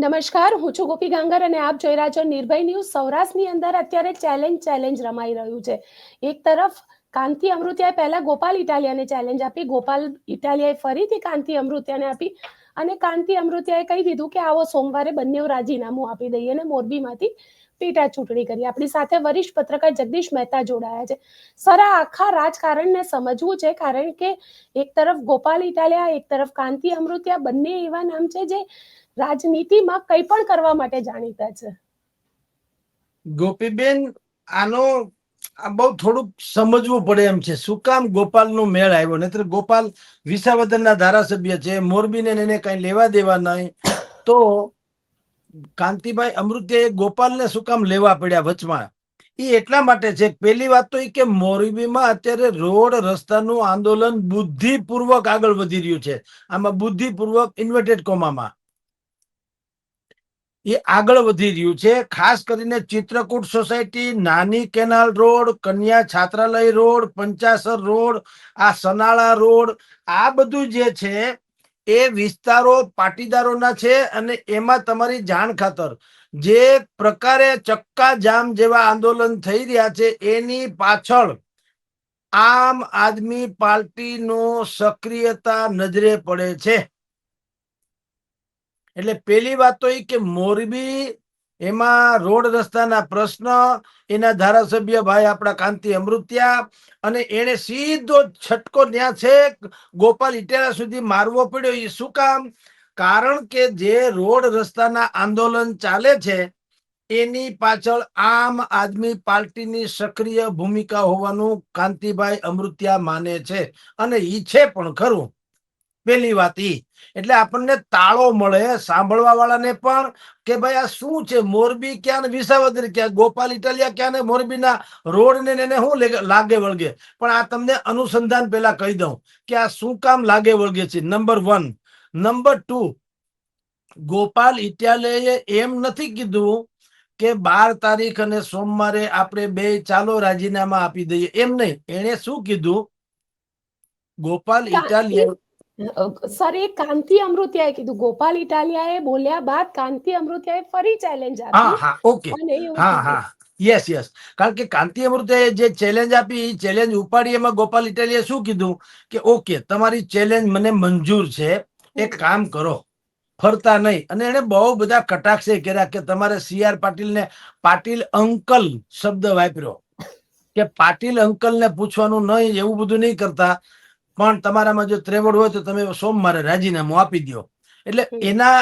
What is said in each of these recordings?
નમસ્કાર, હું છું ગોપી ગાંગર અને આપ જોઈ રહ્યા છો નિર્ભય ન્યૂઝ. સૌરાષ્ટ્રની અંદર અત્યારે ચેલેન્જ ચેલેન્જ રમાઈ રહ્યું છે. એક તરફ કાંતિ અમૃતિયાએ પહેલા ગોપાલ ઇટાલિયાને ચેલેન્જ આપી, ગોપાલ ઇટાલિયાએ ફરીથી કાંતિ અમૃત્યાને આપી અને કાંતિ અમૃતિયાએ કહી દીધું કે આવો સોમવારે બંને રાજીનામું આપી દઈએ અને મોરબીમાંથી પેટા ચૂંટણી કરી આપણી સાથે વરિષ્ઠ પત્રકાર જગદીશ મહેતા જોડાયા છે. સર, આ આખા રાજકારણને સમજવું છે કારણ કે એક તરફ ગોપાલ ઇટાલિયા, એક તરફ કાંતિ અમૃતિયા બંને એવા નામ છે જે રાજનીતિમાં કંઈ પણ કરવા માટે જાણીતા છે? ગોપીબેન, આનો, આ બહુ થોડુંક સમજવું પડે એમ છે. શું કામ ગોપાલ નો મેળ આવ્યો? નહીતર ગોપાલ વિસાવદરના ધારાસભ્ય છે, મોરબીને એને કઈ લેવા દેવા નહીં. તો કાંતિભાઈ અમૃતિયાએ ગોપાલને શું કામ લેવા પડ્યા વચમાં? એ એટલા માટે છે, પેલી વાત તો એ કે મોરબીમાં અત્યારે રોડ રસ્તાનું આંદોલન બુદ્ધિપૂર્વક આગળ વધી રહ્યું છે. આમાં બુદ્ધિપૂર્વક ઇન્વર્ટેડ કોમામાં એ આગળ વધી રહ્યું છે. ખાસ કરીને ચિત્રકૂટ સોસાયટી, નાની કેનાલ રોડ, કન્યા છાત્રાલય રોડ, પંચાસર રોડ, આ સનાળા રોડ, આ બધું જે છે એ વિસ્તારો પાટીદારોના છે અને એમાં તમારી જાણ ખાતર. જે પ્રકારે ચક્કા જામ જેવા આંદોલન થઈ રહ્યા છે, એની પાછળ આમ આદમી પાર્ટીનો સક્રિયતા નજરે પડે છે. એટલે પેલી વાત તો એ કે મોરબી એમાં રોડ રસ્તાના પ્રશ્ન, એના ધારાસભ્ય ભાઈ આપણા કાંતિ અમૃત્યા અને એને સીધો છટકો ત્યાં છે, ગોપાલ ઇટેરા સુધી મારવો પડ્યો. એ શું કામ? કારણ કે જે રોડ રસ્તાના આંદોલન ચાલે છે, એની પાછળ આમ આદમી પાર્ટીની સક્રિય ભૂમિકા હોવાનું કાંતિભાઈ અમૃત્યા માને છે. અને ઈ છે પણ ખરું. પેલી વાત ઈ. એટલે આપણને તાળો મળે સાંભળવા વાળાને પણ કે ભાઈ આ શું છે? મોરબી ક્યાં ને વિસાવદર ક્યાં? ગોપાલ ઇટાલિયા ક્યાં ને મોરબીના રોડ ને એને શું લાગે વળગે. પણ આ તમને અનુસંધાન પેલા કહી દઉં કે આ શું કામ લાગે વળગે છે? Number one. Number two. Gopal ઇટાલિયાએ એમ નથી કીધું કે બાર તારીખ અને સોમવારે આપણે બે ચાલો રાજીનામા આપી દઈએ. એમ નહીં. એને શું કીધું? ગોપાલ ઇટાલિયા સર એ કાંતિ અમૃતિયાએ કીધું ગોપાલ ઇટાલિયાએ બોલ્યા બાદ કાંતિ અમૃતિયાએ ફરી ચેલેન્જ આપી. હા ઓકે. હા હા. યસ યસ કારણ કે કાંતિ અમૃતે જે ચેલેન્જ આપી ચેલેન્જ ઉપાડી એમાં ગોપાલ ઇટાલિયાએ શું કીધું? કે ઓકે તમારી ચેલેન્જ મને મંજૂર છે. એક કામ કરો. ફરતા નહીં. અને એને બહુ બધા કટાક્ષે કર્યા કે તમારે સીઆર પાટીલને પાટીલ ને પાટીલ અંકલ શબ્દ વાપર્યો. કે પાટીલ અંકલને પૂછવાનું નહીં એવું બધું નહીં કરતા. પણ તમારામાં જો ત્રેવડ હોય તો તમે સોમવારે રાજીનામું આપી દો એટલે એના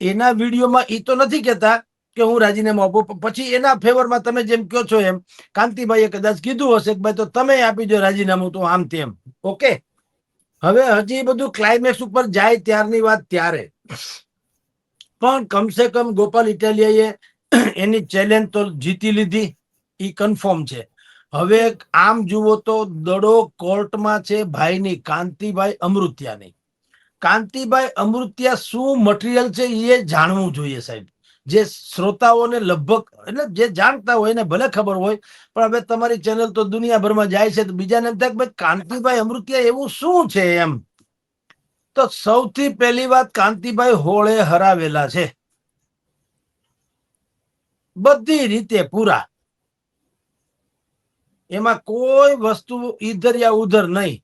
એના વિડીયોમાં એ તો નથી કહેતા કે હું રાજીનામું આપું પછી એના ફેવરમાં તમે જેમ કહો છો એમ કાંતિભાઈએ કદાચ કીધું હશે કે ભાઈ તો તમે આપી દો રાજીનામું તો આમ તેમ. ઓકે? હવે હજી બધું ક્લાઇમેક્સ ઉપર જાય ત્યારની વાત ત્યારે. પણ કમસે કમ ગોપાલ ઇટાલિયાએ એની ચેલેન્જ તો જીતી લીધી એ કન્ફર્મ છે. હવે આમ જુઓ તો દડો કોર્ટમાં છે ભાઈની, કાંતિભાઈ અમૃત્યાની. કાંતિભાઈ અમૃત્યા શું મટીરિયલ છે એ જાણવું જોઈએ સાહેબ. જે શ્રોતાઓને લગભગ, એટલે જે જાણતા હોય એને ભલે ખબર હોય, પણ હવે તમારી ચેનલ તો દુનિયાભરમાં જાય છે, તો બીજાને એમ થાય કે ભાઈ કાંતિભાઈ અમૃત્યા એવું શું છે એમ? તો સૌથી પહેલી વાત કાંતિભાઈ હોળે હરાવેલા છે. બધી રીતે પૂરા. એમાં કોઈ વસ્તુ ઈધર યા ઉધર નહીં.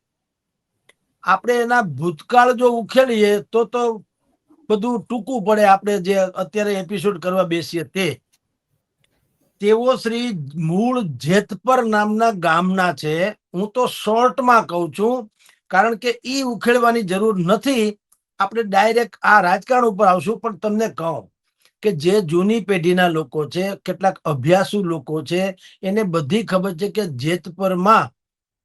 આપણે એના ભૂતકાળ જો ઉખેડીએ તો તો બધું ટૂંકું પડે આપણે જે અત્યારે એપિસોડ કરવા બેસીએ તે. તેઓ શ્રી મૂળ જેતપર નામના ગામના છે. હું તો શોર્ટમાં કહું છું, કારણ કે ઈ ઉખેડવાની જરૂર નથી. આપણે ડાયરેક્ટ આ રાજકારણ ઉપર આવશું, પણ તમને કહું. કે જે જૂની પેઢીના લોકો છે, કેટલાક અભ્યાસુ લોકો છે, એને બધી ખબર છે કે જેતપરમાં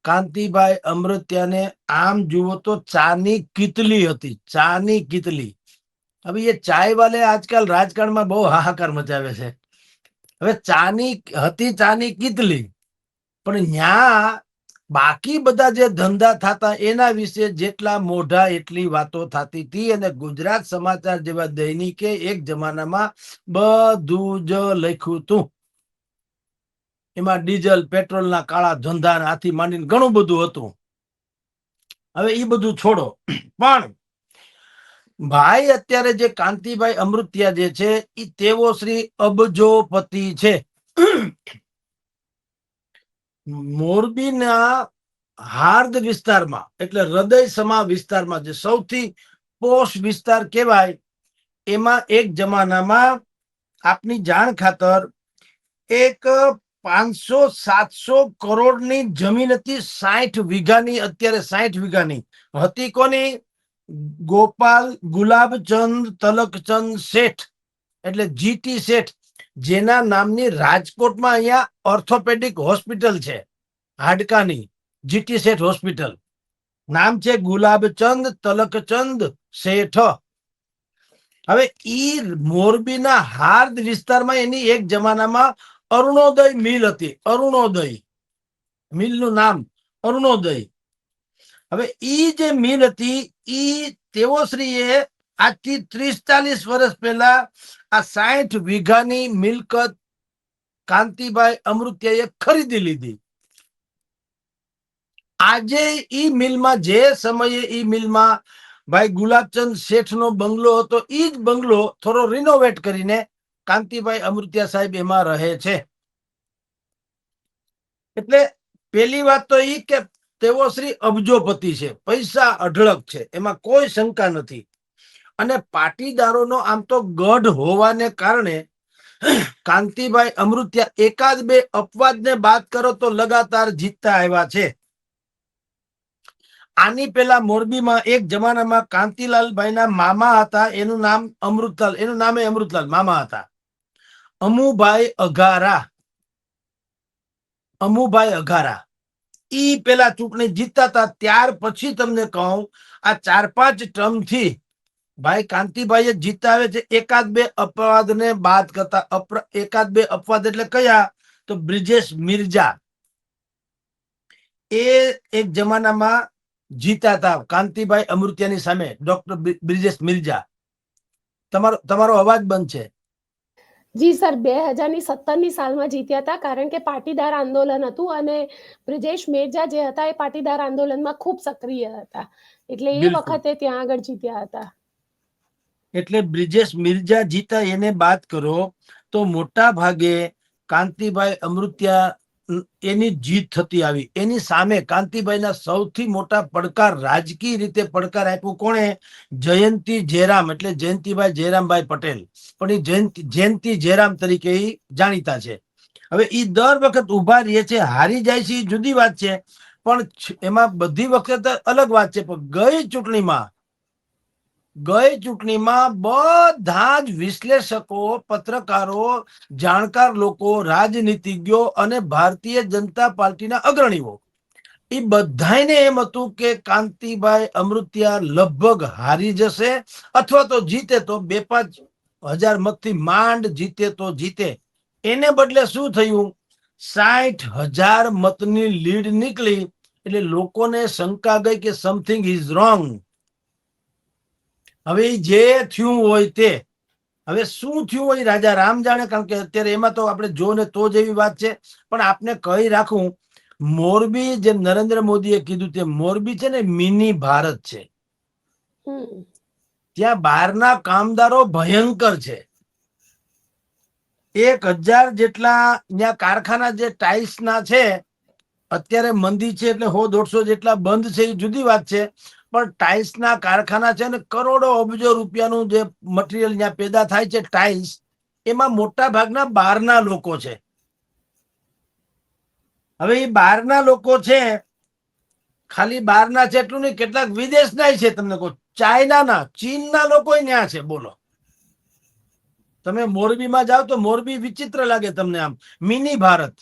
કાંતિભાઈ અમૃત્યાને આમ જુઓ તો ચાની કીતલી હતી, ચાની કીતલી. હવે એ ચાય વાલે આજકાલ રાજકારણમાં બહુ હાહાકાર મચાવે છે. હવે ચાની, હતી ચાની કીતલી, પણ ન્યા બાકી બધા જે ધંધા થતા એના વિશે જેટલા મોઢા એટલી વાતો થતી હતી અને ગુજરાત સમાચાર જેવા દૈનિકે એક જમાનામાં બધું જ લખ્યું હતું. એમાં ડીઝલ, પેટ્રોલના કાળા ધંધા હાથી માંડીને ઘણું બધું હતું. હવે એ બધું છોડો. પણ ભાઈ અત્યારે જે કાંતિભાઈ અમૃતિયા જે છે એ તેઓ શ્રી અબજોપતિ છે. મોરબીના હાર્દ વિસ્તારમાં, એટલે હૃદય સમા વિસ્તારમાં જે સૌથી પોષ વિસ્તાર કહેવાય, એમાં એક જમાનામાં આપની જાણ ખાતર એક પાંચસો સાતસો કરોડની જમીન હતી, સાઠ વીઘાની, અત્યારે સાઠ વીઘાની. હતી કોની? ગોપાલ ગુલાબચંદ, તલકચંદ શેઠ, એટલે જીટી શેઠ. જેના નામની રાજકોટમાં અહીંયા ઓર્થોપેડિક હોસ્પિટલ છે, હાડકાની જીટી શેઠ હોસ્પિટલ નામ છે ગુલાબચંદ તલકચંદ શેઠ. હવે ઈ મોરબીના હાર્દ વિસ્તારમાં એની એક જમાનામાં અરુણોદય મિલ હતી, અરુણોદય. મિલનું નામ, અરુણોદય. હવે ઈ જે મિલ હતી, ઈ તેઓશ્રીએ આજથી ત્રીસ ચાલીસ વર્ષ પહેલા આ સાઠ વીઘાની મિલકત કાંતિભાઈ અમૃત્યાએ ખરીદી લીધી. આજે ઈ મિલમાં, જે સમયે ઈ મિલમાં ભાઈ ગુલાબચંદ શેઠનો બંગલો હતો, ઈ જ બંગલો થોડો રિનોવેટ કરીને કાંતિભાઈ અમૃત્યા સાહેબ એમાં રહે છે. એટલે પેલી વાત તો ઈ કે તેઓ શ્રી અબજોપતિ છે, પૈસા અઢળક છે, એમાં કોઈ શંકા નથી. અને પાટીદારોનો આમ તો ગઢ હોવાને કારણે કાંતિભાઈ અમૃત્યા એકાદ બે અપવાદને બાદ કરો તો લગાતાર જીતતા આવ્યા છે. આની પેલા મોરબીમાં એક જમાનામાં કાંતિલાલભાઈના મામા હતા. એનું નામ અમૃતલાલ, એનું નામે અમૃતલાલ મામા હતા. અમુભાઈ અઘારા. અમુભાઈ અઘારા. ઈ પેલા ચૂંટણી જીતતા હતા. ત્યાર પછી તમને કહું, આ ચાર પાંચ ટર્મથી ભાઈ કાંતિભાઈ જીતાવે છે. એકાદ બે અપવાદને બાદ કરતા એકાદ બે અપવાદ એટલે કયા? તો બ્રિજેશ મિર્જા. એ એક જમાનામાં જીતા હતા કાંતિભાઈ અમૃત્યાની સામે ડોક્ટર બ્રિજેશ મિર્જા. તમારો તમારો અવાજ બંધ છે. જી સર બે હજારની સત્તરની સાલમાં જીત્યા હતા કારણ કે પાટીદાર આંદોલન હતું અને બ્રિજેશ મેરજા જે હતા એ પાટીદાર આંદોલનમાં ખૂબ સક્રિય હતા. એટલે એ વખતે ત્યાં આગળ જીત્યા હતા. એટલે બ્રિજેશ મિર્જા જીતા એને બાદ કરો, તો મોટા ભાગે કાંતિભાઈ અમૃત્યા એની જીત થતી આવી. એની સામે કાંતિભાઈના સૌથી મોટા પડકાર, રાજકીય રીતે પડકાર આપ્યો કોણે? જયંતિ જયરામ, એટલે જયંતિભાઈ જયરામભાઈ પટેલ. પણ એ જયંતિ જયંતિ જયરામ તરીકે એ જાણીતા છે. હવે એ દર વખત ઊભા રહે છે, હારી જાય છે જુદી વાત છે. પણ એમાં બધી વખત અલગ વાત છે, પણ ગઈ ચૂંટણીમાં ગઈ ચૂંટણીમાં બધા જ વિશ્લેષકો, પત્રકારો, જાણકાર લોકો, રાજનીતિજ્ઞો અને ભારતીય જનતા પાર્ટીના અગ્રણીઓ. એ બધાને એમ હતું કે કાંતિભાઈ અમૃતિયા લગભગ હારી જશે અથવા તો જીતે તો બે પાંચ હજાર મતથી માંડ જીતે તો જીતે. એને બદલે શું થયું? સાઠ હજાર મતની લીડ નીકળી એટલે લોકોને શંકા ગઈ કે સમથિંગ ઇઝ રોંગ હવે જે થયું હોય તે. હવે શું થયું હોય રાજા રામ જાણે કારણ કે અત્યારે એમાં તો આપણે જો ને તો જેવી વાત છે. પણ આપને કહી રાખું મોરબી જેમ નરેન્દ્ર મોદીએ કીધું તે મોરબી છે ને મિની ભારત છે. ત્યાં બહારના કામદારો ભયંકર છે. એક હજાર જેટલા ત્યાં કારખાના જે ટાઇલ્સ ના છે અત્યારે મંદી છે એટલે હો દોઢસો જેટલા બંધ છે એ જુદી વાત છે. પણ ટાઇલ્સ ના કારખાના છે ને કરોડો અબજો રૂપિયાનું જે મટીરિયલ ત્યાં પેદા થાય છે ટાઇલ્સ એમાં મોટા ભાગના બહારના લોકો છે. હવે એ બહારના લોકો છે, ખાલી બહારના છે એટલું નહીં, કેટલાક વિદેશના છે તમને કહું, ચાઇનાના, ચીનના લોકો ત્યાં છે, બોલો. તમે મોરબીમાં જાઓ તો મોરબી વિચિત્ર લાગે તમને આમ, મિની ભારત.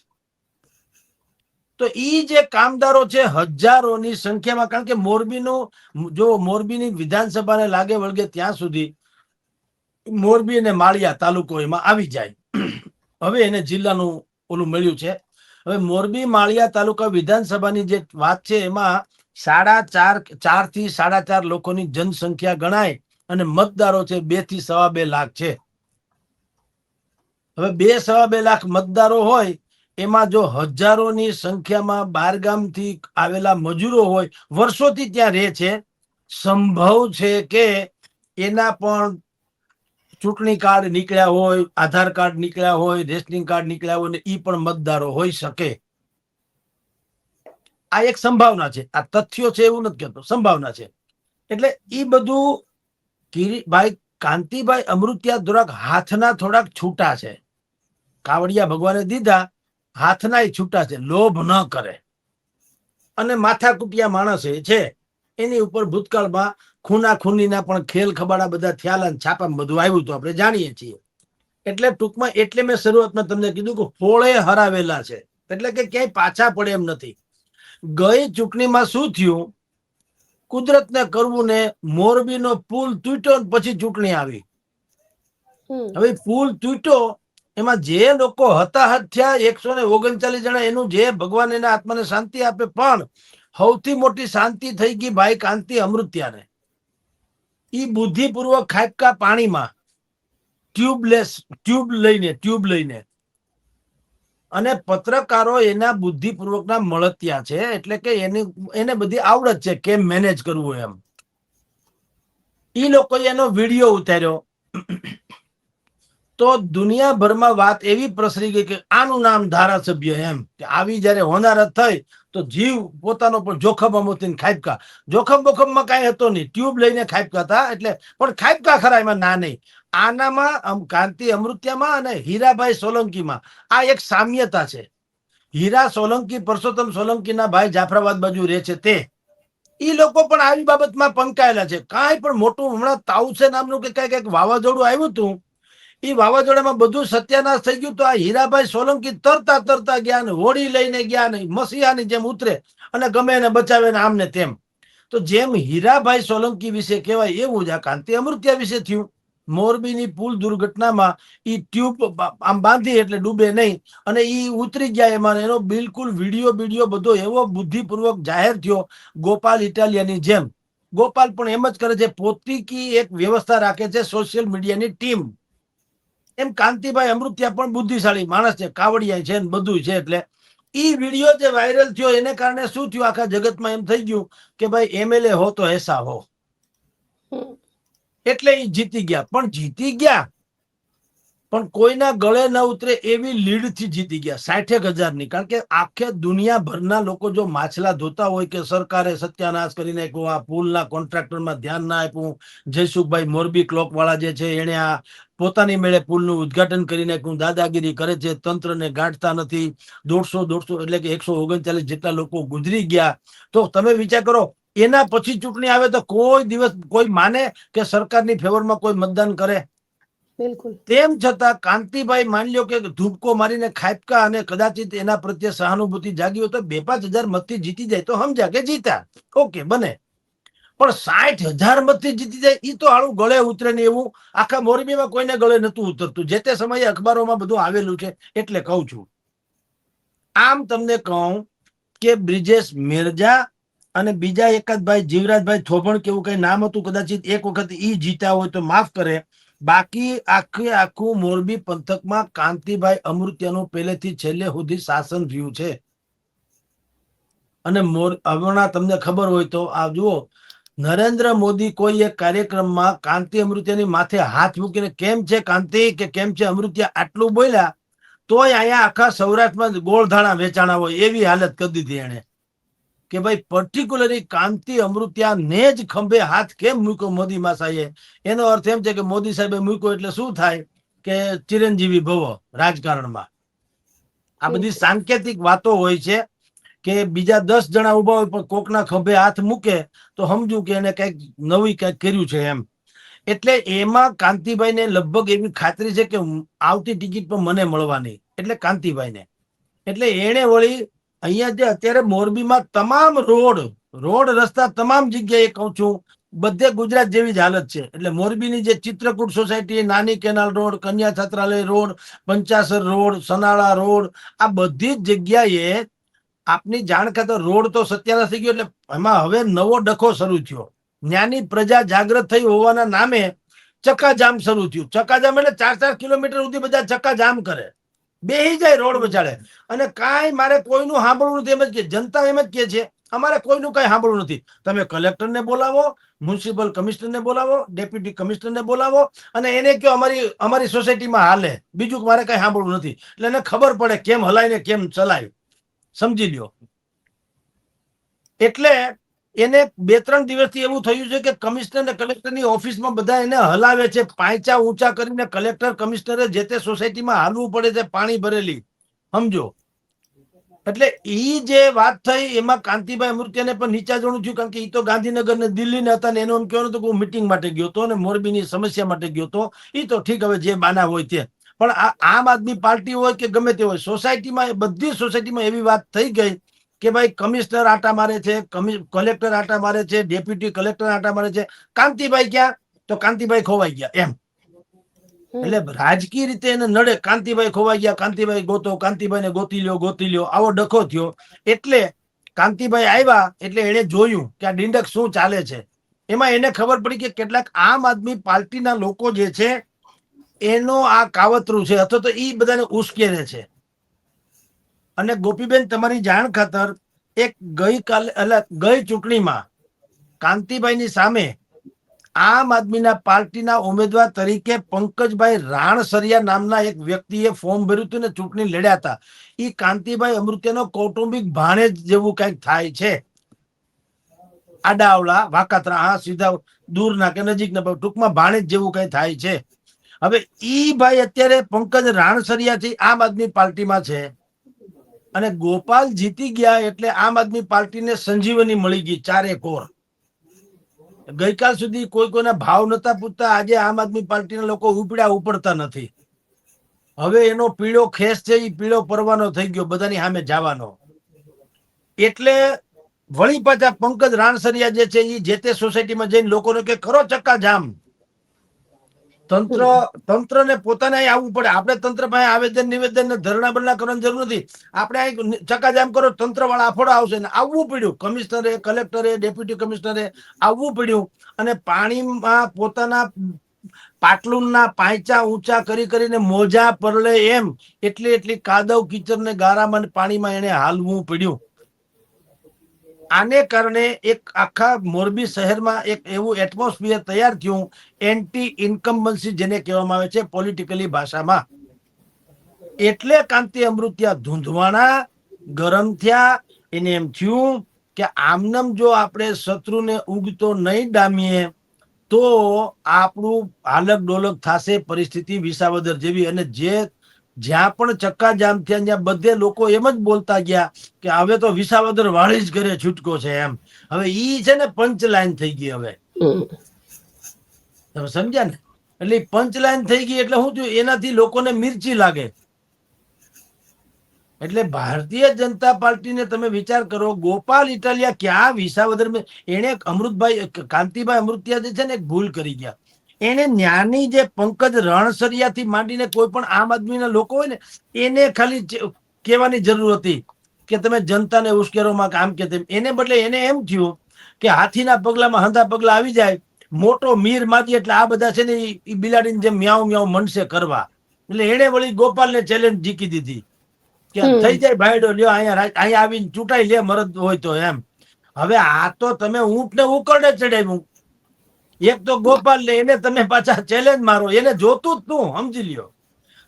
તો એ જે કામદારો છે, હજારોની સંખ્યામાં, કારણ કે મોરબીનું, જો મોરબીની વિધાનસભાને લાગે વળગે ત્યાં સુધી મોરબી અને માળિયા તાલુકો એમાં આવી જાય. હવે એને જિલ્લાનું ઓલું મળ્યું છે. હવે મોરબી, માળિયા તાલુકા વિધાનસભાની જે વાત છે, એમાં સાડા ચાર ચારથી સાડા ચાર લોકોની જનસંખ્યા ગણાય અને મતદારો છે, બેથી સવા બે લાખ છે. હવે બે સવા બે લાખ મતદારો હોય એમાં જો હજારોની સંખ્યામાં બારગામથી આવેલા મજૂરો હોય, વર્ષોથી ત્યાં રહે છે, સંભવ છે કે એના પણ ચૂંટણી કાર્ડ નીકળ્યા હોય, આધાર કાર્ડ નીકળ્યા હોય, રેશનિંગ કાર્ડ નીકળ્યા હોય ને એ પણ મતદારો હોઈ શકે. આ એક સંભાવના છે. આ તથ્યો છે એવું નથી કહેતો. સંભાવના છે. એટલે એ બધું કિરીટભાઈ કાંતિભાઈ અમૃત્યા થોડાક હાથના થોડાક છૂટા છે. કાવડિયા ભગવાને દીધા હાથના છૂટા છે લોભ ન કરે. અને માથા કુટિયા માણસ એ છે એની ઉપર ભૂતકાળમાં ખૂના ખૂનીના પણ ખેલ ખબાડા બધા થયા છાપામાં બધું આવ્યું તો આપણે જાણીએ છીએ. એટલે ટૂંકમાં એટલે મેં શરૂઆતમાં તમને કીધું કે ફોળે હરાવેલા છે એટલે કે ક્યાંય પાછા પડે એમ નથી. ગઈ ચૂંટણીમાં શું થયું? કુદરતને કરવું ને મોરબીનો પુલ તૂટ્યો પછી ચૂંટણી આવી. હવે પુલ તૂટ્યો એમાં જે લોકો હતાહત થયા, એકસો ને ઓગણચાલીસ જણા, એનું જે ભગવાન એના આત્માને શાંતિ આપે, પણ સૌથી મોટી શાંતિ થઈ ગઈ ભાઈ કાંતિ અમૃત્યાને. ઈ બુદ્ધિપૂર્વક ખાબકા પાણીમાં, ટ્યુબલેસ, ટ્યુબ લઈને ટ્યુબ લઈને. અને પત્રકારો એના બુદ્ધિપૂર્વકના મળતિયા છે, એટલે કે એની, એને બધી આવડત છે કેમ મેનેજ કરવું એમ. ઈ લોકોએ એનો વીડિયો ઉતાર્યો. તો દુનિયાભરમાં વાત એવી પ્રસરી ગઈ કે આનું નામ ધારાસભ્ય એમ કે આવી જ્યારે હોનારત થઈ તો જીવ પોતાનો પણ જોખમ અમોતી ખાઈપકા જોખમ બોખમમાં કાંઈ હતો નહીં. ટ્યુબ લઈને ખાબકા હતા એટલે પણ ખાબકા ખરા, એમાં ના નહીં. આનામાં કાંતિ અમૃત્યામાં અને હીરાભાઈ સોલંકીમાં. આ એક સામ્યતા છે. હીરા સોલંકી, પરસોત્તમ સોલંકીના ભાઈ જાફરાબાદ બાજુ રહે છે તે. એ લોકો પણ આવી બાબતમાં પંકાયેલા છે. કાંઈ પણ મોટું હમણાં તાઉસે નામનું કે કંઈક વાવાઝોડું આવ્યું હતું એ વાવાઝોડામાં બધું સત્યાનાશ થઈ ગયું તો આ હીરાભાઈ સોલંકી તરતા તરતા ગયા ને હોડી લઈને ગયા ને મસીહાની જેમ ઉતરે અને ગમે એને બચાવે ને આમ ને તેમ. તો જેમ હીરાભાઈ સોલંકી વિશે કહેવાય એવું જ આ કાંતિ અમૃત્યા વિશે થયું. મોરબીની પુલ દુર્ઘટનામાં ઈ ટ્યુબ આમ બાંધી એટલે ડૂબે નહીં અને ઈ ઉતરી ગયા એમાં એનો બિલકુલ વીડિયો વીડિયો બધો એવો બુદ્ધિપૂર્વક જાહેર થયો ગોપાલ ઇટાલિયાની જેમ. ગોપાલ પણ એમ જ કરે છે, પોતીકી એક વ્યવસ્થા રાખે છે સોશિયલ મીડિયાની ટીમ. એમ કાંતિભાઈ અમૃત્યા પણ બુદ્ધિશાળી માણસ છે કાવડિયા છે ને બધું છે એટલે. ઈ વીડિયો જે વાયરલ થયો એને કારણે શું થયું? આખા જગતમાં એમ થઈ ગયું કે ભાઈ એમએલએ હો તો એસા હો. એટલે ઈ જીતી ગયા. પણ જીતી ગયા પણ કોઈના ગળે ન ઉતરે એવી લીડથી જીતી ગયા. સાઠેક હજારની. કારણ કે આખે દુનિયાભરના લોકો જો માછલા ધોતા હોય કે સરકારે સત્યાનાશ કરી નાખ્યો આ પુલના કોન્ટ્રાક્ટરમાં ધ્યાન ના આપ્યું, જયસુખભાઈ મોરબી ક્લોક વાળા જે છે એને આ પોતાની મેળે પુલનું ઉદ્ઘાટન કરી નાખ્યું દાદાગીરી કરે છે, તંત્રને ગાંઠતા નથી, દોઢસો દોઢસો એટલે કે એકસો ઓગણચાલીસ જેટલા લોકો ગુજરી ગયા. તો તમે વિચાર કરો, એના પછી ચૂંટણી આવે તો કોઈ દિવસ કોઈ માને કે સરકારની ફેવરમાં કોઈ મતદાન કરે? બિલકુલ. તેમ છતાં કાંતિભાઈ માની લ્યો કે ધૂપકો મારીને ખાપકા અને કદાચિત એના પ્રત્યે સહાનુભૂતિ જાગી હોય તો બે પાંચ હજાર મતથી જીતી જાય તો સમજ્યા કે જીતા. ઓકે, બને. પણ સાઠ હજાર મતથી જીતી જાય એ તો આળું ગળે ઉતરે ને એવું આખા મોરબીમાં કોઈને ગળે નતું ઉતરતું. જે તે સમયે અખબારોમાં બધું આવેલું છે એટલે કહું છું. આમ તમને કહું કે બ્રિજેશ મિર્જા અને બીજા એકાદ ભાઈ જીવરાજભાઈ થોભણ કેવું કઈ નામ હતું કદાચિત એક વખત ઈ જીતા હોય તો માફ કરે. બાકી આખે આખું મોરબી પંથકમાં કાંતિભાઈ અમૃત્યનું પહેલેથી છેલ્લે સુધી શાસન રહ્યું છે. અને મોર, હમણાં તમને ખબર હોય તો, આ જુઓ, નરેન્દ્ર મોદી કોઈ એક કાર્યક્રમમાં કાંતિ અમૃત્યની માથે હાથ મૂકીને કેમ છે કાંતિ કે કેમ છે અમૃત્ય આટલું બોલ્યા, તોય અહીંયા આખા સૌરાષ્ટ્રમાં ગોળધાણા વેચાણા હોય એવી હાલત કરી દીધી એને કે ભાઈ પર્ટિક્યુલરી કાંતિ અમૃત્યાને જ ખંભે હાથ કેમ મૂક્યો મોદી માસાએ? એનો અર્થ એમ છે કે મોદી સાહેબે મૂક્યો એટલે શું થાય? કે ચિરંજીવી ભવો રાજકારણમાં. આ બધી સાંકેતિક વાતો હોય છે કે બીજા દસ જણા ઊભા હોય પણ કોકના ખભે હાથ મૂકે તો સમજુ કે એને કંઈક નવી કંઈક કર્યું છે એમ. એટલે એમાં કાંતિભાઈને લગભગ એવી ખાતરી છે કે આવતી ટિકિટ પણ મને મળવાની. એટલે કાંતિભાઈને. એટલે એને વળી અહીંયા જે અત્યારે મોરબીમાં તમામ રોડ રોડ રસ્તા તમામ જગ્યાએ કહું છું, બધે ગુજરાત જેવી જ હાલત છે. એટલે મોરબીની જે ચિત્રકૂટ સોસાયટી, નાની કેનાલ રોડ, કન્યા છાત્રાલય road, Panchasar road, Sanala road, આ બધી જ જગ્યાએ આપની જાણ ખાતર રોડ તો સત્યાનાશ થઈ ગયો, એટલે એમાં હવે નવો ડખો શરૂ થયો. જ્ઞાની પ્રજા જાગૃત થઈ હોવાના નામે ચક્કાજામ શરૂ થયું. ચક્કાજામ એટલે ચાર ચાર કિલોમીટર સુધી બધા ચક્કાજામ કરે. બેહી જાય રોડ બચાડે અને કાંઈ મારે કોઈનું સાંભળવું નથી. એમ જ કે, જનતા એમ જ કે છે, અમારે કોઈનું કઈ સાંભળવું નથી. તમે કલેક્ટરને બોલાવો, મ્યુનિસિપલ કમિશનરને બોલાવો, ડેપ્યુટી કમિશનરને બોલાવો અને એને કહો અમારી અમારી સોસાયટીમાં હાલે. બીજું મારે કઈ સાંભળવું નથી. એટલે એને ખબર પડે કેમ હલાય ને કેમ ચલાય. સમજી લ્યો. એટલે એને બે, ત્રણ દિવસથી એવું થયું છે કે કમિશનર ને કલેક્ટરની ઓફિસમાં બધા એને હલાવે છે, પાંચા ઊંચા કરીને કલેક્ટર, કમિશનરે જે તે સોસાયટીમાં હાલવું પડે છે, પાણી ભરેલી. સમજો? એટલે ઈ જે વાત થઈ, એમાં કાંતિભાઈ અમૃત્યાને પણ નીચા જણું થયું, કારણ કે ઈ તો ગાંધીનગર ને દિલ્હી ને હતા ને એનું એમ કહેવાનું હતું કે હું મિટિંગ માટે ગયો હતો ને મોરબીની સમસ્યા માટે ગયો હતો. ઈ તો ઠીક, હવે જે બાના હોય તે. પણ આ આમ આદમી પાર્ટી હોય કે ગમે તે હોય, સોસાયટીમાં બધી સોસાયટીમાં એવી વાત થઈ ગઈ કે ભાઈ કમિશનર આટા મારે છે કલેક્ટર આટા મારે છે ડેપ્યુટી કલેક્ટર આટા મારે છે. કાંતિભાઈ ક્યાં? તો કાંતિભાઈ ખોવાઈ ગયા એમ. એટલે રાજકીય રીતે એને નડે. કાંતિભાઈ ખોવાઈ ગયા કાંતિભાઈ ગોતો કાંતિભાઈ ને ગોતી લ્યો ગોતી લ્યો. આવો ડખો થયો. એટલે કાંતિભાઈ આવ્યા એટલે એને જોયું કે આ ડિંડક શું ચાલે છે. એમાં એને ખબર પડી કે કેટલાક આમ આદમી પાર્ટીના લોકો જે છે એનો આ કાવતરું છે અથવા તો એ બધાને ઉશ્કેરે છે. અને ગોપીબેન, તમારી જાણ ખાતર એક ગઈ કાલે એટલે ગઈ ચૂંટણીમાં કાંતિભાઈની સામે આમ આદમીના પાર્ટીના ઉમેદવાર તરીકે પંકજભાઈ રાણસરિયા નામના એક વ્યક્તિએ ફોર્મ ભર્યું હતું ને ચૂંટણી લડ્યા હતા. એ કાંતિભાઈ અમૃત્યનો કૌટુંબિક ભાણેજ જેવું કંઈક થાય છે. આડાવલા વાકાતરા હા સીધા દૂરના કે નજીકના ટૂંકમાં ભાણેજ જેવું કંઈ થાય છે. હવે ઈ ભાઈ અત્યારે પંકજ રાણસરિયા છે આમ આદમી પાર્ટીમાં છે. અને ગોપાલ જીતી ગયા એટલે આમ આદમી પાર્ટીને સંજીવની મળી ગઈ ચારે કોર. ગઈકાલ સુધી કોઈ કોઈના ભાવ નતા પૂછતા, આજે આમ આદમી પાર્ટીના લોકો ઉપડ્યા, ઉપડતા નથી. હવે એનો પીળો ખેસ છે એ પીળો પરવાનો થઈ ગયો, બધાની સામે જવાનો. એટલે વળી પાછા પંકજ રાણસરિયા જે છે એ જે તે સોસાયટીમાં જઈને લોકોને કે કરો ચક્કા જામ તંત્ર તંત્રને પોતાને અહીં આવવું પડે. આપણે તંત્ર પાસે આવેદન નિવેદન ને ધરણા બરણા કરવાની જરૂર નથી. આપણે અહીં ચકાજામ કરો તંત્ર વાળા આફોડા આવશે ને આવવું પડ્યું. કમિશનરે કલેક્ટરે ડેપ્યુટી કમિશનરે આવવું પડ્યું અને પાણીમાં પોતાના પાટલુનના પાંચા ઊંચા કરી કરીને મોજા પરલે એમ એટલી એટલી કાદવ કિચર ને ગારામાં પાણીમાં એને હાલવું પડ્યું. આને કારણે એક આખા મોરબી શહેરમાં એક એવું એટમોસ્ફિયર તૈયાર થયું એન્ટી ઇન્કમ્બન્સી જેને કહેવામાં આવે છે પોલિટિકલી ભાષામાં. એટલે કાંતિ અમૃત્યા ધૂંધવાણા, ગરમ થયા, એને એમ થયું કે આમનમ જો આપણે શત્રુને ઉગતો નહીં ડામીએ, તો આપણું હાલક ડોલક થશે પરિસ્થિતિ વિસાવદર જેવી અને જે જ્યાં પણ ચક્કા જામ થયા ત્યાં બધે લોકો એમ જ બોલતા ગયા કે હવે તો વિસાવદર વાળી જ ઘરે છૂટકો છે એમ. હવે ઈ છે ને પંચ લાઈન થઈ ગઈ હવે. તમે સમજ્યા ને? એટલે પંચ લાઈન થઈ ગઈ એટલે શું થયું એનાથી લોકોને મિર્ચી લાગે. એટલે ભારતીય જનતા પાર્ટીને તમે વિચાર કરો ગોપાલ ઇટાલિયા ક્યાં વિસાવદર એને અમૃતભાઈ કાંતિભાઈ અમૃતિયા જે છે ને એક ભૂલ કરી ગયા. એને ન્યાની જે પંકજ રણસરિયાથી માંડીને કોઈ પણ આમ આદમીના લોકો હોય ને એને ખાલી કહેવાની જરૂર હતી કે તમે જનતાને ઉશ્કેરોમાં કામ કે તેમ. એને બદલે એને એમ થયું કે હાથીના પગલામાં હંધા પગલા આવી જાય મોટો મીર માગી એટલે આ બધા છે ને એ બિલાડીને જેમ મ્યાઉ મ્યાઉ મનશે કરવા. એટલે એને વળી ગોપાલને ચેલેન્જ જીકી દીધી. કે. થઈ જાય ભાઈડો લ્યો અહીંયા અહીંયા આવીને ચૂંટાઈ લે મરદ હોય તો એમ. હવે આ તો તમે ઊંટને ઉકરડે ચડાવ્યું. એક તો ગોપાલ ને એને તમે પાછા ચેલેન્જ મારો, એને જોતું જ તું, સમજી લ્યો.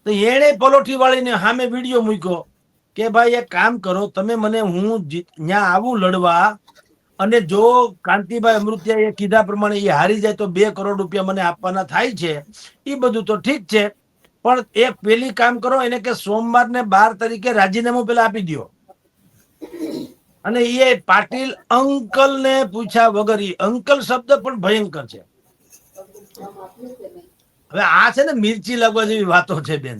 તો એને પલોઠી વાળીને સામે વીડિયો મૂક્યો કે ભાઈ એક કામ કરો, તમે મને હું ત્યાં આવું લડવા અને જો કાંતિભાઈ અમૃતિયા એ કીધા પ્રમાણે એ હારી જાય તો બે કરોડ રૂપિયા મને આપવાના થાય છે એ બધું તો ઠીક છે, પણ એ પેલી કામ કરો, એને કે સોમવાર ને બાર તરીકે રાજીનામું પેલા આપી દો અને એ પાટીલ અંકલ ને પૂછ્યા વગર અંકલ શબ્દ પણ ભયંકર છે. હવે આ છે ને મિર્ચી લાગવા જેવી વાતો છે બેન.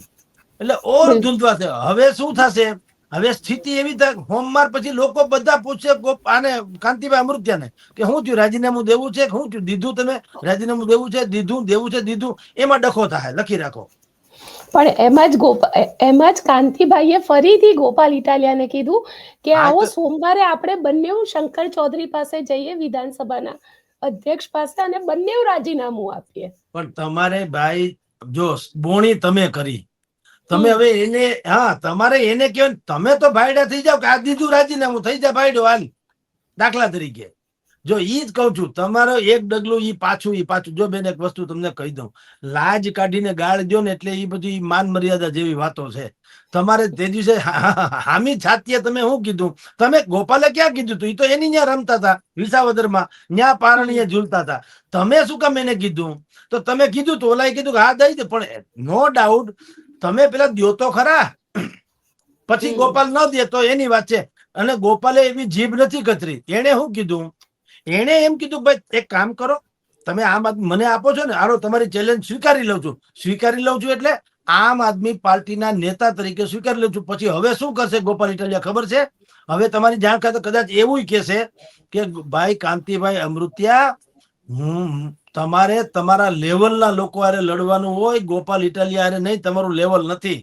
એટલે ઓર. ધૂંધવા છે. હવે શું થશે? હવે સ્થિતિ એવી થાય સોમવાર પછી લોકો બધા પૂછે ગોપ- આને કાંતિભાઈ અમૃત્યાને કે શું થયું રાજીનામું દેવું છે કે શું થયું? દીધું તમે? રાજીનામું દેવું છે? દીધું દેવું છે દીધું. એમાં ડખો થાય લખી રાખો. પણ એમાં જ ગોપાલ એમાં જ કાંતિભાઈએ ફરીથી ગોપાલ ઇટાલિયાને કીધું કે આવો સોમવારે આપણે બંને શંકર ચૌધરી પાસે જઈએ વિધાનસભાના અધ્યક્ષ પાસે અને બંને રાજીનામું આપીએ. પણ તમારે ભાઈ જો બોણી તમે કરી. તમે હવે એને હા તમારે એને કહેવાય તમે તો ભાઈડા થઈ જાવ કે આ દીધું રાજીનામું થઈ જાય ભાઈડો હાલ દાખલા તરીકે. જો ઈ જ કહું છું તમારો એક ડગલું ઈ પાછું ઈ પાછું. જો બેન એક વસ્તુ તમને કહી દઉં લાજ કાઢીને ગાળ દો ને એટલે ઈ બધી માન મર્યાદા જેવી વાતો છે. તમારે તે દિવસે હામી છાતીએ તમે શું કીધું? તમે ગોપાલે ક્યાં કીધું તું? ઈ તો એની ન્યા રમતા હતા વિસાવદરમાં. ન્યા પારણીએ ઝૂલતા હતા તમે શું કામ એને કીધું? તો તમે કીધું તો ઓલાએ કીધું કે હા દઈ દે પણ નો ડાઉટ તમે પેલા દ્યો તો ખરા. પછી ગોપાલ ન દે તો એની વાત છે. અને ગોપાલે એવી જીભ નથી કતરી. એને શું કીધું? એણે એમ કીધું ભાઈ, એક કામ કરો, તમે આમ આદમી મને આપો છો ને આરો તમારી ચેલેન્જ સ્વીકારી લઉં છું. સ્વીકારી લઉં છું એટલે આમ આદમી પાર્ટીના નેતા તરીકે સ્વીકારી લઉં છું. પછી હવે શું કરશે ગોપાલ ઇટાલિયા, ખબર છે? હવે તમારી જાણ ખાતે કદાચ એવું કહેશે કે ભાઈ, કાંતિભાઈ અમૃત્યા, હું, તમારે તમારા લેવલના લોકો હારે લડવાનું હોય, ગોપાલ ઇટાલિયા હારે નહીં, તમારું લેવલ નથી.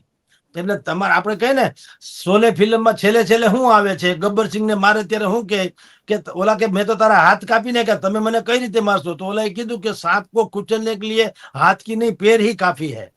એટલે તમારે આપણે કહે ને ફિલ્મ ફિલ્મમાં છેલ્લે છેલ્લે શું આવે છે? ગબ્બરસિંહ ને મારે ત્યારે શું કે કે ઓલા કે મેં તો તારા હાથ કાપી કે તમે મને કઈ રીતે મારશો? તો ઓલાએ કીધું કે સાપ કો કુચલને કે લીએ હાથ કી નહીં, પેર હી કાફી હમ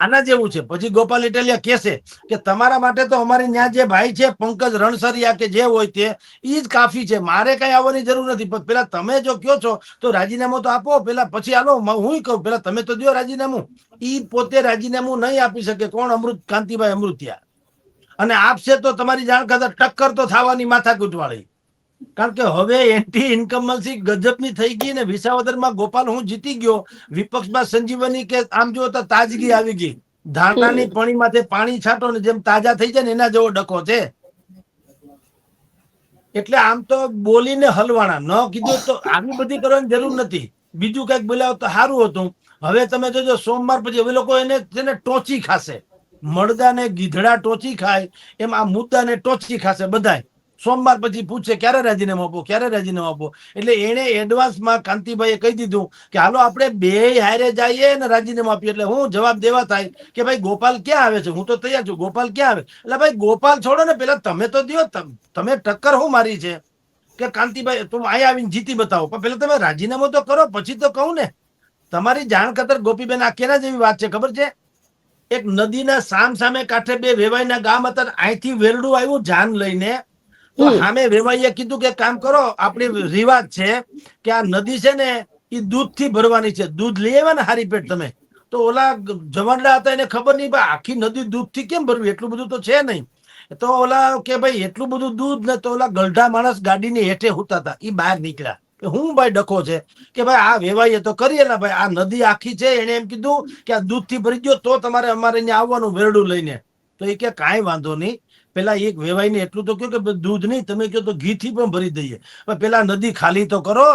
આના જેવું છે. પછી ગોપાલ ઇટાલિયા કેસે કે તમારા માટે તો અમારી ત્યાં જે ભાઈ છે, પંકજ રણસરિયા કે જે હોય તે ઈ જ કાફી છે. મારે કઈ આવવાની જરૂર નથી. પણ પેલા તમે જો કયો છો, તો રાજીનામું તો આપો. પેલા પછી આલો હું કહું, પેલા તમે તો દો રાજીનામું. ઈ પોતે રાજીનામું નહીં આપી શકે. કોણ અમૃત, કાંતિભાઈ અમૃતિયા? અને આપશે તો તમારી જાણ કરતા ટક્કર તો થવાની માથા વાળી. કારણ કે હવે એન્ટી ઇન્કમન્સી ગજબની થઈ ગઈ ને વિસાવદરમાં ગોપાલ હું જીતી ગયો. વિપક્ષમાં સંજીવની કે આમ જો તો તાજગી આવી ગઈ. ધારણાની પાણી માથે પાણી છાંટો ને જેમ તાજા થઈ જાય ને એના જેવો ડકો છે. એટલે આમ તો બોલીને હલવાણા ન કીધું તો આવી બધી કરવાની જરૂર નથી. બીજું કંઈક બોલાવો તો સારું હતું. હવે તમે જોજો સોમવાર પછી હવે લોકો એને તેને ટોચી ખાશે. મળદાને ગીધડા ટોચી ખાય. એમ આ મુદ્દાને ટોચી ખાશે બધાય. સોમવાર પછી પૂછશે ક્યારે રાજીનામું આપો? ક્યારે રાજીનામું આપો? એટલે એને એડવાન્સમાં કાંતિભાઈએ કહી દીધું કે, હાલો, આપણે બે હારે જઈએ ને રાજીનામું આપીએ. એટલે હું જવાબ દેવા થાય કે, ભાઈ, ગોપાલ ક્યાં આવે છે? હું તો તૈયાર છું. ગોપાલ ક્યાં આવે? એટલે, ભાઈ, ગોપાલ છોડો ને પેલા તમે તો દો તમે ટક્કર હું મારી છે? કે કાંતિભાઈ, તું અહીંયા આવીને જીતી બતાવો. પણ પેલા તમે રાજીનામું તો કરો, પછી તો કહું ને. તમારી જાણ ખતર ગોપીબેન આ કેના જેવી વાત છે, ખબર છે? એક નદીના સામ સામે કાંઠે બે વેવાઈના ગામ હતા અહીંથી વેરડું આવ્યું જાન લઈને. તો સામે વેવાઈએ કીધું કે કામ કરો આપણી રિવાજ છે કે આ નદી છે ને એ દૂધથી ભરવાની છે. દૂધ લઈ આવ્યા ને હારી પેટ તમે. તો ઓલા જવાનડા હતા એને ખબર નહીં ભાઈ આખી નદી દૂધથી કેમ ભરવી? એટલું બધું તો છે નહીં. તો ઓલા કે ભાઈ એટલું બધું દૂધ ને તો ઓલા ગલઢા માણસ ગાડીની હેઠે હોતા હતા. એ બહાર નીકળ્યા. કે હું ભાઈ ડખો છે? કે ભાઈ આ વેવાઈએ તો કરીએ ને ભાઈ આ નદી આખી છે. એને એમ કીધું કે આ દૂધથી ભરી ગયો તો તમારે અમારે અહીંયા આવવાનું વેરડું લઈને. તો એ કે કાંઈ વાંધો નહીં. પેલા એક વેવાઈને એટલું તો કહ્યું કે દૂધ નહીં તમે કહો તો ઘી થી પણ ભરી દઈએ. પણ પેલા નદી ખાલી તો કરો.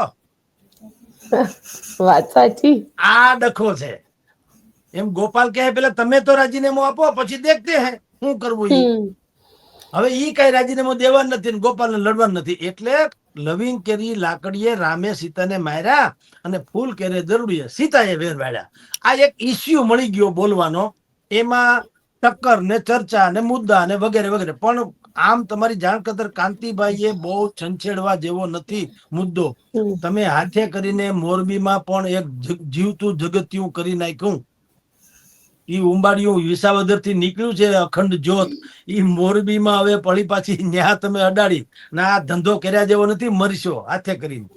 વાત સાચી. આ ડખો છે. એમ ગોપાલ કહે પેલા તમે તો રાજીનામું આપો પછી દેખતે હે શું કરવું હવે ઈ કઈ રાજીનામું દેવાનું નથી ને લડવા લડવાનું નથી. એટલે લવિંગ કેરી લાકડીએ રામે સીતાને માર્યા અને ફૂલ કેરે દરડીએ સીતાએ વેર વાળ્યા આ એક ઇસ્યુ મળી ગયો બોલવાનો. એમાં ટક્કર ને ચર્ચા ને મુદ્દા ને વગેરે વગેરે. પણ આમ તમારી જાણ કદર કાંતિભાઈ એ બહુ છંછેડવા જેવો નથી મુદ્દો. તમે હાથે કરીને મોરબીમાં પણ એક જીવતું જગત્યું કરી નાખ્યું. ઈ ઉંબાડિયું વિસાવદરથી નીકળ્યું છે અખંડ જ્યોત. ઈ મોરબીમાં હવે પડી પાછી ન્યા તમે અડાડી. ના આ ધંધો કર્યા જેવો નથી મરશો હાથે કરીને.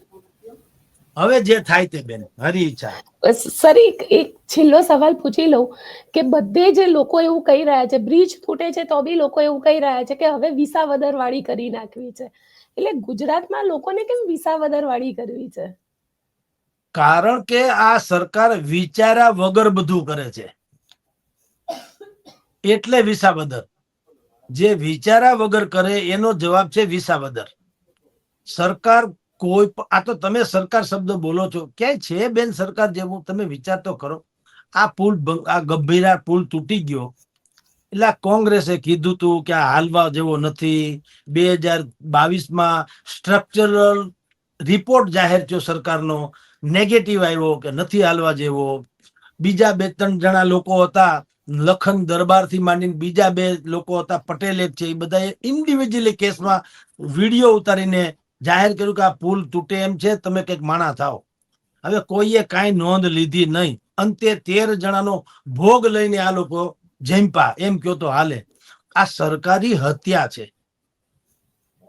હવે જે થાય તે બેન હરી ઈચ્છા. સર એક એક છેલ્લો સવાલ પૂછી લઉં કે બધે જે લોકો એવું કહી રહ્યા છે બ્રિજ તૂટે છે તો બી લોકો એવું કહી રહ્યા છે કે હવે વિસાવદર વાળી કરી નાખવી છે. એટલે ગુજરાતમાં લોકોને કેમ વિસાવદર વાળી કરવી છે? કારણ કે આ સરકાર વિચાર્યા વગર બધું કરે છે. એટલે વિસાવદર. જે વિચાર્યા વગર કરે એનો જવાબ છે વિસાવદર. સરકાર કોઈ આ તો તમે સરકાર શબ્દ બોલો છો. ક્યાંય છે બેન સરકાર જેવું તમે વિચાર તો કરો. આ પુલ આ ગંભીરા પુલ તૂટી ગયો. એટલે કોંગ્રેસે કીધું તું કે આ હાલવા જેવો નથી. બે હજાર બાવીસમાં સ્ટ્રક્ચરલ રિપોર્ટ જાહેર થયો સરકારનો. નેગેટિવ આવ્યો કે નથી હાલવા જેવો. બીજા બે ત્રણ જણા લોકો હતા, લખન દરબારથી માંડીને બીજા બે લોકો હતા, પટેલ એક છે, એ બધા ઇન્ડિવિજ્યુઅલી કેસમાં વીડિયો ઉતારીને જાહેર કર્યું કે આ પુલ તૂટે એમ છે, તમે કંઈક માણા થાઓ. હવે કોઈએ કાંઈ નોંધ લીધી નહીં. અંતે તેર જણાનો ભોગ લઈને આ લોકો જંપા એમ કયો તો હાલે. આ સરકારી હત્યા છે.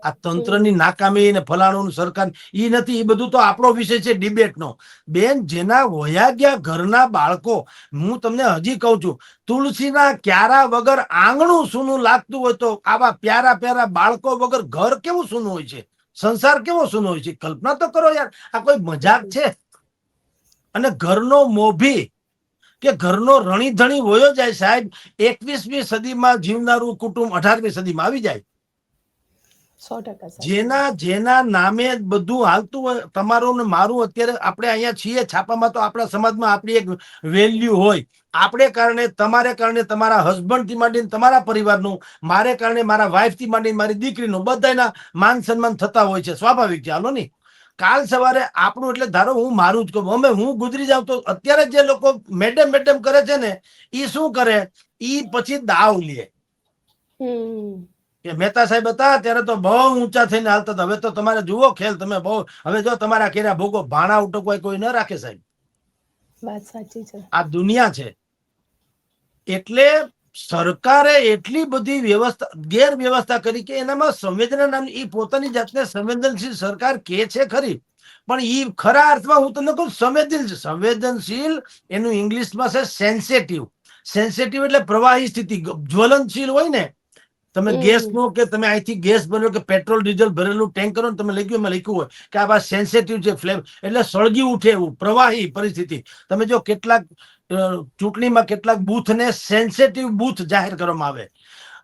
આ તંત્રની નાકામી ને ફલાણું સરકાર ઈ નથી એ બધું તો આપણો વિષય છે, ડિબેટનો. બેન, જેના વયા ગયા ઘરના બાળકો, હું તમને હજી કહું છું, તુલસીના ક્યારા વગર આંગણું સૂનું લાગતું હોય તો આવા પ્યારા પ્યારા બાળકો વગર ઘર કેવું સૂનું હોય છે? સંસાર કેવો સુનો હોય છે? કલ્પના તો કરો યાર. આ કોઈ મજાક છે? અને ઘરનો મોભી કે ઘરનો રણીધણી વયો જાય સાહેબ, એકવીસમી સદીમાં જીવનારું કુટુંબ, અઢારમી સદીમાં આવી જાય. જેના જેના નામે બધું હાલતું હોય તમારું ને મારું અત્યારે આપણે અહીંયા છીએ છાપામાં તો આપણા સમાજમાં આપણી એક વેલ્યુ હોય. આપણે કારણે તમારે કારણે તમારા હસબન્ડથી માંડીને તમારા પરિવારનું મારે કારણે મારા વાઈફથી માંડીને મારી દીકરીનું બધાના માન સન્માન થતા હોય છે સ્વાભાવિક છે. હાલો નહીં કાલ સવારે આપણું એટલે ધારો હું મારું જ કહું અમે હું ગુજરી જાઉં તો અત્યારે જે લોકો મેડમ મેડમ કરે છે ને એ શું કરે? એ પછી દાવ લે. કે મહેતા સાહેબ હતા ત્યારે તો બહુ ઊંચા થઈને હાલતા હતા. હવે તો તમારે જુઓ ખેલ તમે બહુ હવે જો તમારા કેરા ભોગો ભાણા ઉટકવાય કોઈ ન રાખે સાહેબ. વાત સાચી છે. આ દુનિયા છે. એટલે સરકારે એટલી બધી વ્યવસ્થા ગેરવ્યવસ્થા કરી કે એનામાં સંવેદના નામની એ પોતાની જાતને સંવેદનશીલ સરકાર કે છે ખરી. પણ એ ખરા અર્થમાં હું તમને કહું સંવેદનશીલ સંવેદનશીલ એનું ઇંગ્લિશમાં છે સેન્સેટિવ સેન્સેટિવ એટલે પ્રવાહી સ્થિતિ જ્વલનશીલ હોય ને તમે. ગેસ નો કે તમે અહીંથી ગેસ ભરેલો કે પેટ્રોલ ડીઝલ ભરેલું ટેન્કર ને તમે લખ્યું એમાં લખ્યું હોય કે આ બા સેન્સેટિવ છે ફ્લેમ એટલે સળગી ઉઠે એવું પ્રવાહી પરિસ્થિતિ. તમે જો કેટલાક ચૂંટણીમાં કેટલાક બૂથને સેન્સેટિવ બૂથ જાહેર કરવામાં આવે.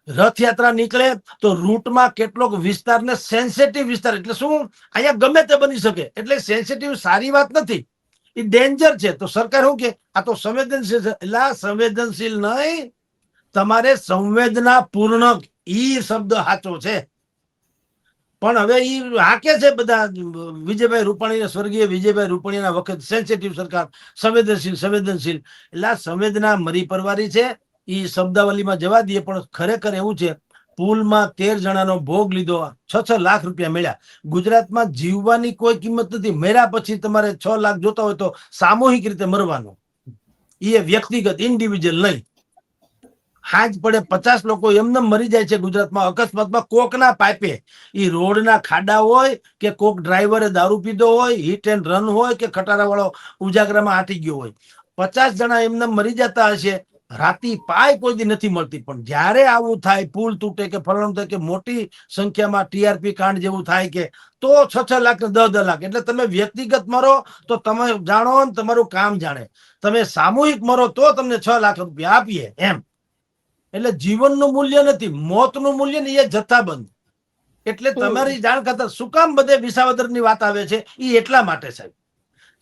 રથયાત્રા નીકળે તો રૂટમાં કેટલોક વિસ્તારને સેન્સેટિવ વિસ્તાર એટલે શું? અહીંયા ગમે તે બની શકે એટલે સેન્સેટિવ સારી વાત નથી. એ ડેન્જર છે. તો સરકાર શું કે? આ તો સંવેદનશીલ છે. એટલે સંવેદનશીલ નહીં. તમારે સંવેદના પૂર્ણ ઈ શબ્દ સાચો છે. પણ હવે ઈ હાકે છે બધા, વિજયભાઈ રૂપાણી સ્વર્ગીય વિજયભાઈ રૂપાણીના વખત સેન્સિટિવ સરકાર, સંવેદનશીલ સંવેદનશીલ. એટલે સંવેદના મરી પરવારી છે. ઈ શબ્દાવલીમાં જવા દઈએ, પણ ખરેખર એવું છે, પુલમાં તેર જણાનો ભોગ લીધો, છ છ લાખ રૂપિયા મળ્યા. ગુજરાતમાં જીવવાની કોઈ કિંમત નથી. મર્યા પછી તમારે છ લાખ જોતા હોય તો સામૂહિક રીતે મરવાનું. એ વ્યક્તિગત ઇન્ડિવિજ્યુઅલ નહીં. હાજ પડે પચાસ લોકો એમને મરી જાય છે ગુજરાતમાં. અકસ્માતમાં કોકના પાઇપે એ રોડના ખાડા હોય કે કોક ડ્રાઈવરે દારૂ પીધો હોય, હિટ એન્ડ રન હોય કે ખટારા વાળો ઉજાગરામાં આટી ગયો હોય. પચાસ જણા એમને મરી જતા હશે. રાતી પાય કોઈ નથી મળતી. પણ જ્યારે આવું થાય, પુલ તૂટે કે ફલણ થાય કે મોટી સંખ્યામાં ટીઆરપી કાંડ જેવું થાય કે, તો છ છ લાખ ને દસ દસ લાખ. એટલે તમે વ્યક્તિગત મરો તો તમે જાણો ને તમારું કામ જાણે. તમે સામૂહિક મરો તો તમને છ લાખ રૂપિયા આપીએ એમ. એટલે જીવનનું મૂલ્ય નથી મોતનું મૂલ્ય ને એ જથ્થાબંધ. એટલે તમારી જાણ કરતા શું કામ બધે વિસાવદરની વાત આવે છે? એ એટલા માટે સાહેબ.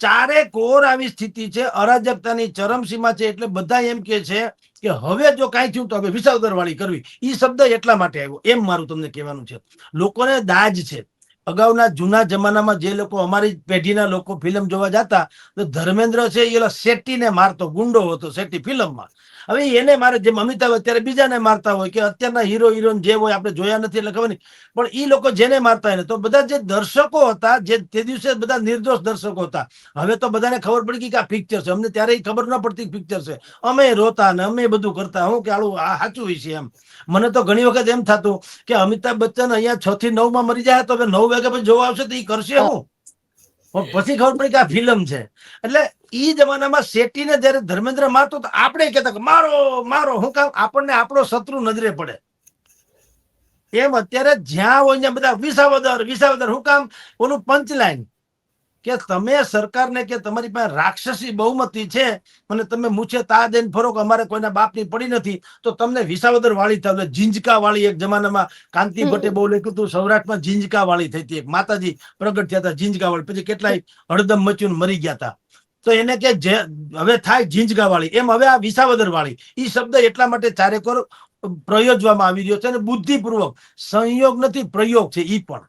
ચારે કોર આવી સ્થિતિ છે અરાજકતાની ચરમસીમા છે એટલે બધા એમ કે છે કે હવે જો કાંઈ થયું તો હવે વિસાવદર વાળી કરવી. એ શબ્દ એટલા માટે આવ્યો. એમ મારું તમને કહેવાનું છે. લોકોને દાજ છે. અગાઉના જૂના જમાનામાં જે લોકો અમારી પેઢીના લોકો ફિલ્મ જોવા જતા તો ધર્મેન્દ્ર છે એ શેટ્ટીને મારતો ગુંડો હતો શેટ્ટી ફિલ્મમાં. હવે એને મારે જેમ અમિતાભ અત્યારે બીજાને મારતા હોય કે અત્યારના હીરો હિરોઈન જે હોય આપણે જોયા નથી એટલે ખબર નહીં. પણ એ લોકો જેને મારતા હોય ને તો બધા જે દર્શકો હતા જે તે દિવસે બધા નિર્દોષ દર્શકો હતા. હવે તો બધાને ખબર પડી ગઈ કે આ પિક્ચર છે. અમને ત્યારે ખબર ન પડતી પિક્ચર છે. અમે રોતા ને અમે બધું કરતા. હું કે આલું આ સાચું છે એમ. મને તો ઘણી વખત એમ થતું કે અમિતાભ બચ્ચન અહીંયા છ થી નવમાં મરી જાય તો હવે નવ વાગે પછી જોવા આવશે તો એ કરશે હું? પછી ખબર પડી કે આ ફિલ્મ છે. એટલે ઈ જમાનામાં શેટ્ટીને જયારે ધર્મેન્દ્ર મારતો તો આપણે કહેતા મારો મારો, હું કામ? આપણને આપણો શત્રુ નજરે પડે. એમ અત્યારે જ્યાં હોય ત્યાં બધા વિસાવદર વિસાવદર, હું કામ? ઓલું પંચલાઈન કે તમે સરકારને કે તમારી પાસે રાક્ષસી બહુમતી છે અને તમે મૂછે તા દઈને ફરો કે અમારે કોઈના બાપની પડી નથી તો તમને વિસાવદર વાળી થાય. એટલે ઝીંઝકા વાળી એક જમાનામાં કાંતિ ભટ્ટે બહુ લખ્યું હતું સૌરાષ્ટ્રમાં ઝીંઝકા વાળી થઈ હતી એક. માતાજી પ્રગટ થયા હતા ઝીંઝકા વાળી પછી કેટલાય હળદમ મચ્યું મરી ગયા હતા. તો એને કે જે હવે થાય ઝીંઝકા વાળી એમ હવે આ વિસાવદર વાળી એ શબ્દ એટલા માટે ચારેકોર પ્રયોજવામાં આવી રહ્યો છે અને બુદ્ધિપૂર્વક. સંયોગ નથી પ્રયોગ છે એ પણ.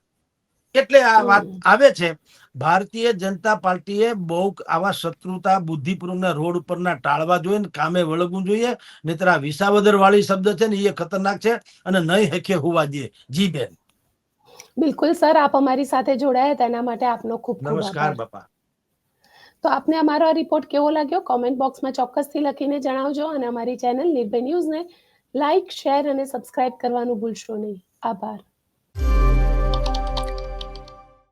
એટલે આ વાત આવે છે. ભારતીય જનતા પાર્ટીએ બહુ આવા શત્રુતા બુદ્ધિપૂર્વકના રોડ ઉપરના ટાળવા જોઈએ ને કામે વળગવું જોઈએ નહીતર આ વિસાવદર વાળી શબ્દ છે ને એ ખતરનાક છે અને નહીં હેખે હોવા જોઈએ જી બેન. બિલકુલ સર આપ અમારી સાથે જોડાયા તેના માટે આપનો ખૂબ ખૂબ નમસ્કાર બાપા. તો આપને અમારો આ રિપોર્ટ કેવો લાગ્યો? કોમેન્ટ બોક્સમાં ચોક્કસથી લખીને જણાવજો અને અમારી ચેનલ નિર્ભય ન્યૂઝને લાઇક શેર અને સબસ્ક્રાઇબ કરવાનું ભૂલશો નહીં. આભાર.